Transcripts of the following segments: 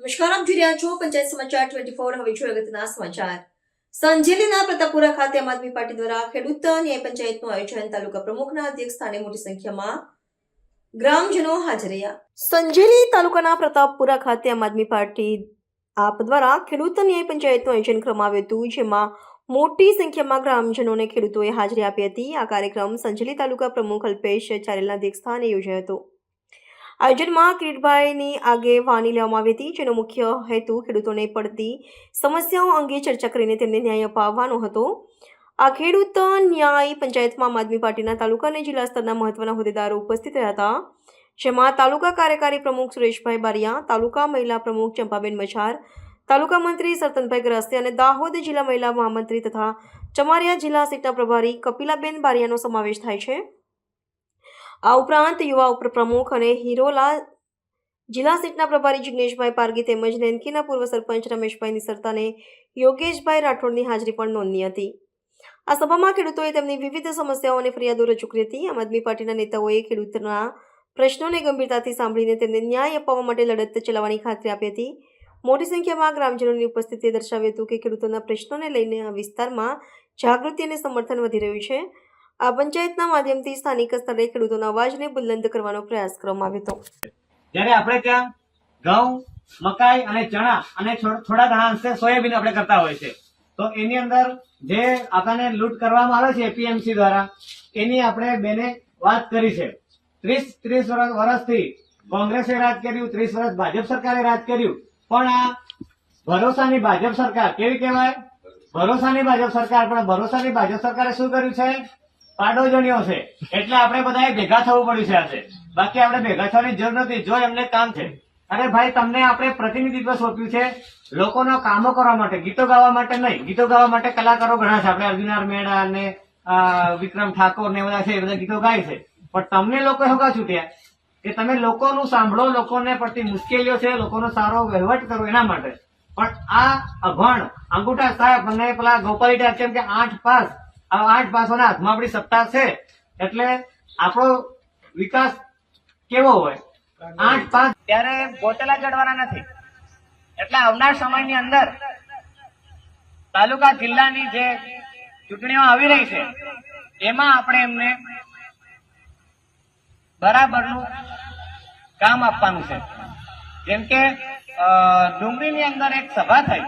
નમસ્કાર આપ રહ્યા છો પંચાયત સમાચાર ટ્વેન્ટી ફોર હવે જોઈએ અગત્યના સમાચાર. સંજેલીના પ્રતાપપુરા ખાતે આદમી પાર્ટી દ્વારા ખેડૂત ન્યાય પંચાયતનું આયોજન તાલુકા પ્રમુખના અધ્યક્ષ સ્થાને મોટી સંખ્યામાં ગ્રામજનો હાજર રહ્યા. સંજેલી તાલુકાના પ્રતાપપુરા ખાતે આમ પાર્ટી આપ દ્વારા ખેડૂત ન્યાય પંચાયતનું આયોજન કરવામાં આવ્યું હતું, જેમાં મોટી સંખ્યામાં ગ્રામજનોને ખેડૂતોએ હાજરી આપી હતી. આ કાર્યક્રમ સંજેલી તાલુકા પ્રમુખ અલ્પેશ ચારેલના અધ્યક્ષસ્થાને યોજાયો હતો. આયોજનમાં કિરીટભાઈની આગેવાની લેવામાં આવી હતી, જેનો મુખ્ય હેતુ ખેડૂતોને પડતી સમસ્યાઓ અંગે ચર્ચા કરીને તેમને ન્યાય અપાવવાનો હતો. આ ખેડૂત ન્યાય પંચાયતમાં આમ આદમી પાર્ટીના તાલુકા અને જિલ્લા સ્તરના મહત્વના હોદ્દેદારો ઉપસ્થિત રહ્યા હતા, જેમાં તાલુકા કાર્યકારી પ્રમુખ સુરેશભાઈ બારિયા, તાલુકા મહિલા પ્રમુખ ચંપાબેન મજાર તાલુકા મંત્રી સરતનભાઈ ગ્રસ્તે અને દાહોદ જિલ્લા મહિલા મહામંત્રી તથા ચમારિયા જિલ્લા સીટના પ્રભારી કપિલાબેન બારિયાનો સમાવેશ થાય છે. આ ઉપરાંત યુવા ઉપપ્રમુખ અને હિરોલા જિલ્લા સીટના પ્રભારી જિગ્નેશભાઈ પારગી તેમજ નેનકીના પૂર્વ સરપંચ રમેશભાઈ નિસરતાને યોગેશભાઈ રાઠોડની હાજરી પણ નોંધની હતી. આ સભામાં ખેડૂતોએ તેમની વિવિધ સમસ્યાઓ અને ફરિયાદો રજૂ કરી હતી. આમ આદમી પાર્ટીના નેતાઓએ ખેડૂતોના પ્રશ્નોને ગંભીરતાથી સાંભળીને તેમને ન્યાય અપાવવા માટે લડત ચલાવવાની ખાતરી આપી હતી. મોટી સંખ્યામાં ગ્રામજનોની ઉપસ્થિતિએ દર્શાવ્યું હતું કે ખેડૂતોના પ્રશ્નોને લઈને આ વિસ્તારમાં જાગૃતિ અને સમર્થન વધી રહ્યું છે. આ પંચાયતના માધ્યમથી સ્થાનિક સ્તરે ખેડૂતોના અવાજને બુલંદ કરવાનો પ્રયાસ કરવામાં આવ્યો હતો. જ્યારે આપણે ત્યાં ઘઉં, મકાઈ અને ચણા અને થોડા ઘણા અંશે સોયાબીન આપણે કરતા હોય છે. તો એની અંદર જે આપણને લૂંટ કરવામાં આવે છે એપીએમસી દ્વારા, એની આપણે બેને વાત કરી છે. ત્રીસ ત્રીસ વર્ષ વર્ષથી કોંગ્રેસે રાજ કર્યું, ત્રીસ વર્ષ ભાજપ સરકારે રાજ કર્યું. પણ આ ભરોસાની ભાજપ સરકાર કેવી કહેવાય? ભરોસાની ભાજપ સરકાર, પણ ભરોસાની ભાજપ સરકારે શું કર્યું છે? પાડો જણ્યો છે. એટલે આપણે બધાએ ભેગા થવું પડ્યું છે આજે. બાકી આપણે ભેગા થવાની જરૂર નથી. જો એમને કામ છે. અરે ભાઈ, તમને આપણે પ્રતિનિધિત્વ સોંપ્યું છે લોકોના કામો કરવા માટે. ગીતો ગાવા માટે નહીં. ગીતો ગાવા માટે કલાકારો ઘણા છે. આપણે અર્જુનાર મેળા અને વિક્રમ ઠાકોર ને બધા છે, એ બધા ગીતો ગાય છે. પણ તમને લોકો શું છૂટ્યા કે તમે લોકોનું સાંભળો, લોકોને પડતી મુશ્કેલીઓ છે, લોકોનો સારો વહીવટ કરો એના માટે. પણ આ અભણ અંગૂઠા સાહેબ અને પેલા ગોપાલી કેમ કે આઠ પાસ આ આઠ પાસોના હાથમાં આપણી સત્તા છે, એટલે આપણો વિકાસ કેવો હોય? આઠ પાસ ત્યારે બોટલા ચડવાના નથી. એટલે આવનાર સમયની અંદર તાલુકા, જિલ્લાની જે ચૂંટણીઓ આવી રહી છે, એમાં આપણે એમને બરાબરનું કામ આપવાનું છે. જેમ કે ડુંગળીની અંદર એક સભા થઈ,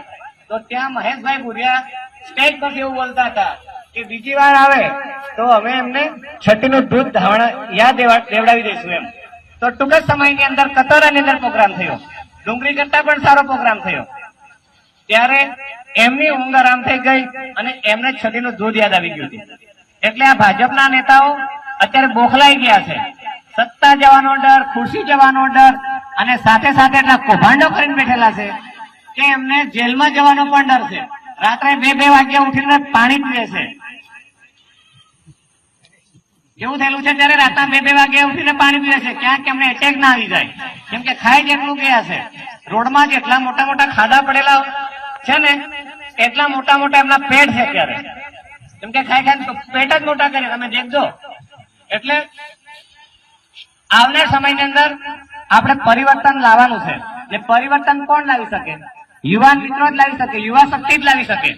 તો ત્યાં મહેશભાઈ ભુરિયા સ્ટેજ પરથી એવું બોલતા હતા કે બીજી વાર આવે તો અમે એમને છઠ્ઠીનું દૂધ ધાવણ યાદ દેવડાવી દઈશું એમ. તો ટૂંક જ સમયની અંદર કતોરાની અંદર પ્રોગ્રામ થયો. ડુંગળી કરતા પણ સારો પ્રોગ્રામ થયો. ત્યારે એમની ઊંઘ આરામ થઈ ગઈ અને એમને છઠ્ઠીનું દૂધ યાદ આવી ગયું હતું. એટલે આ ભાજપના નેતાઓ અત્યારે બોખલાઈ ગયા છે. સત્તા જવાનો ડર, ખુરશી જવાનો ડર અને સાથે સાથે એટલા કૌભાંડો કરીને બેઠેલા છે કે એમને જેલમાં જવાનો પણ ડર છે. રાત્રે બે બે વાગ્યા ઉઠીને પાણી પીએ છે. કેવું થયેલું છે ત્યારે રાતના બે બે વાગે ઉઠીને પાણી પીવે છે. ક્યાંક એમને એટેક ના આવી જાય. કેમ કે ખાઈ જેટલું ગયા છે. રોડમાં જ એટલા મોટા મોટા ખાડા પડેલા છે ને, એટલા મોટા મોટા એમના પેટ છે ત્યારે. કેમ કે ખાઈ ખાઈ પેટ જ મોટા કરે. તમે દેખજો. એટલે આવનાર સમયની અંદર આપણે પરિવર્તન લાવવાનું છે. ને પરિવર્તન કોણ લાવી શકે? યુવાન મિત્રો જ લાવી શકે યુવા શક્તિ જ લાવી શકે.